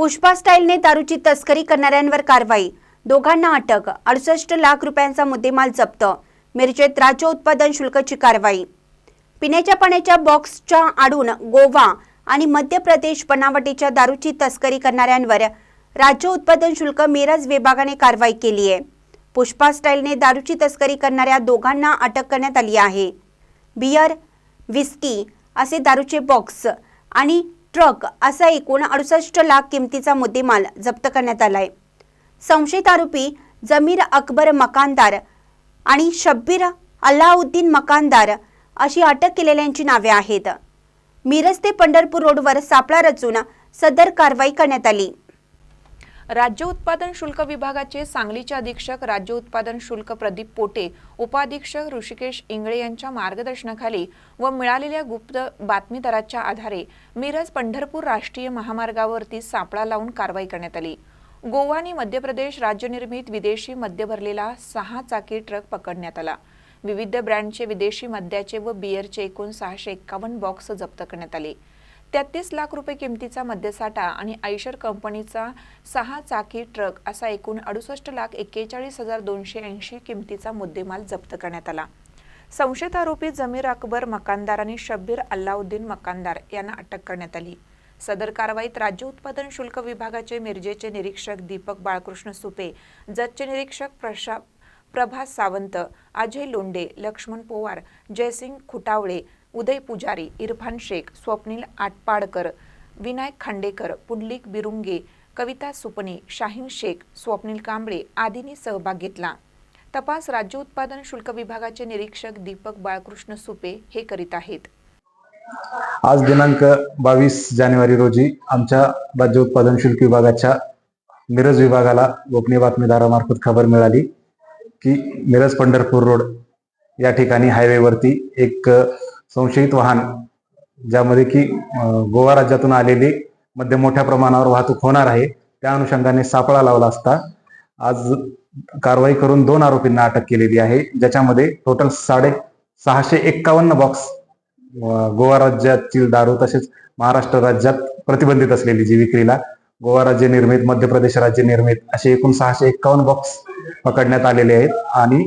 पुष्पा स्टाईलने दारूची तस्करी करणाऱ्यांवर कारवाई. दोघांना अटक. अडुसष्ट लाख रुपयांचा मुद्देमाल जप्त. मिरजेत राज्य उत्पादन शुल्कची कारवाई. पिण्याच्या पाण्याच्या बॉक्सच्या आडून गोवा आणि मध्य प्रदेश बनावटीच्या दारूची तस्करी करणाऱ्यांवर राज्य उत्पादन शुल्क मिरज विभागाने कारवाई केली आहे. पुष्पा स्टाईलने दारूची तस्करी करणाऱ्या दोघांना अटक करण्यात आली आहे. बियर विस्की असे दारूचे बॉक्स आणि ट्रक असा एकूण अडुसष्ट लाख किमतीचा मुद्देमाल जप्त करण्यात आलाय. संशयित आरोपी जमीर अकबर मकानदार आणि शब्बीर अल्लाउद्दीन मकानदार अशी अटक केलेल्यांची नावे आहेत. मिरज ते पंढरपूर रोडवर सापळा रचून सदर कारवाई करण्यात आली. राज्य उत्पादन शुल्क विभागाचे सांगलीचे अधीक्षक राज्य उत्पादन शुल्क प्रदीप पोटे उपाधीक्षक ऋषिकेश इंगळे यांच्या मार्गदर्शनाखाली व मिळालेल्या गुप्त बातमीदाराच्या आधारे मिरज पंढरपूर राष्ट्रीय महामार्गावरती सापळा लावून कारवाई करण्यात आली. गोवा आणि मध्य प्रदेश राज्यनिर्मित विदेशी मद्य भरलेला सहा चाकी ट्रक पकडण्यात आला. विविध ब्रँडचे विदेशी मद्याचे व बियरचे एकूण सहाशे एक्कावन्न बॉक्स जप्त करण्यात आले. तेहतीस लाख रुपये किमतीचा मद्यसाठा आणि आयशर कंपनीचा सहा चाकी ट्रक असा एकूण अडुसष्ट लाख एक्केचाळीस हजार दोनशे ऐंशी किमतीचा मुद्देमाल जप्त करण्यात आला. संशयित आरोपी जमीर अकबर मकानदार आणि शब्बीर अल्लाउद्दीन मकानदार यांना अटक करण्यात आली. सदर कारवाईत राज्य उत्पादन शुल्क विभागाचे मिरजेचे निरीक्षक दीपक बाळकृष्ण सुपे जतचे निरीक्षक प्रशा प्रभास सावंत अजय लोंडे लक्ष्मण पोवार जयसिंग खुटावळे उदय पुजारी इरफान शेख स्वप्नील आटपाडकर विनायक खांडेकर पुंडलिक बिरुंगे कविता सुपणे शाहीन शेख स्वप्नील कांबळे आदींनी सहभाग घेतला. तपास राज्य उत्पादन शुल्क विभागाचे निरीक्षक दीपक बाळकृष्ण सुपे हे करीत आहेत. आज दिनांक बावीस जानेवारी रोजी आमच्या राज्य उत्पादन शुल्क विभागाच्या मिरज विभागाला गोपनीय बातमीदारामार्फत खबर मिळाली की मिरज पंढरपूर रोड या ठिकाणी हायवेवरती एक संशयित वाहन ज्यामध्ये की गोवा राज्यातून आलेली मध्ये मोठ्या प्रमाणावर वाहतूक होणार आहे त्या अनुषंगाने सापळा लावला असता आज कारवाई करून दोन आरोपींना अटक केलेली आहे ज्याच्यामध्ये टोटल साडे सहाशे एक्कावन्न बॉक्स गोवा राज्यातील दारू तसेच महाराष्ट्र राज्यात प्रतिबंधित असलेली जी विक्रीला गोवा राज्य निर्मित मध्य प्रदेश राज्य निर्मित असे एकूण सहाशे एक्कावन्न बॉक्स पकडण्यात आलेले आहेत आणि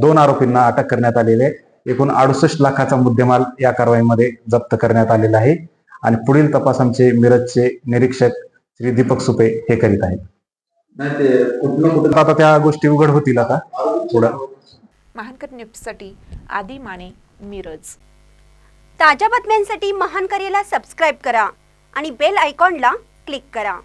दोन आरोपींना अटक करण्यात आलेले आहे. एकूण अडुसष्ट लाखाचा मुद्देमाल या कारवाईमध्ये जप्त करण्यात आलेला आहे. आणि पुढील तपास आमचे मिरजचे निरीक्षक श्री दीपक सुपे हे करीत आहेत. नाही ते कुठलं कुठं आता त्या गोष्टी उघड होतील आता. पुढं. महानकर न्यूजसाठी आदी माने मिरज. ताज्या बातम्यांसाठी महान करेला सबस्क्राईब करा आणि बेल आयकॉनला क्लिक करा.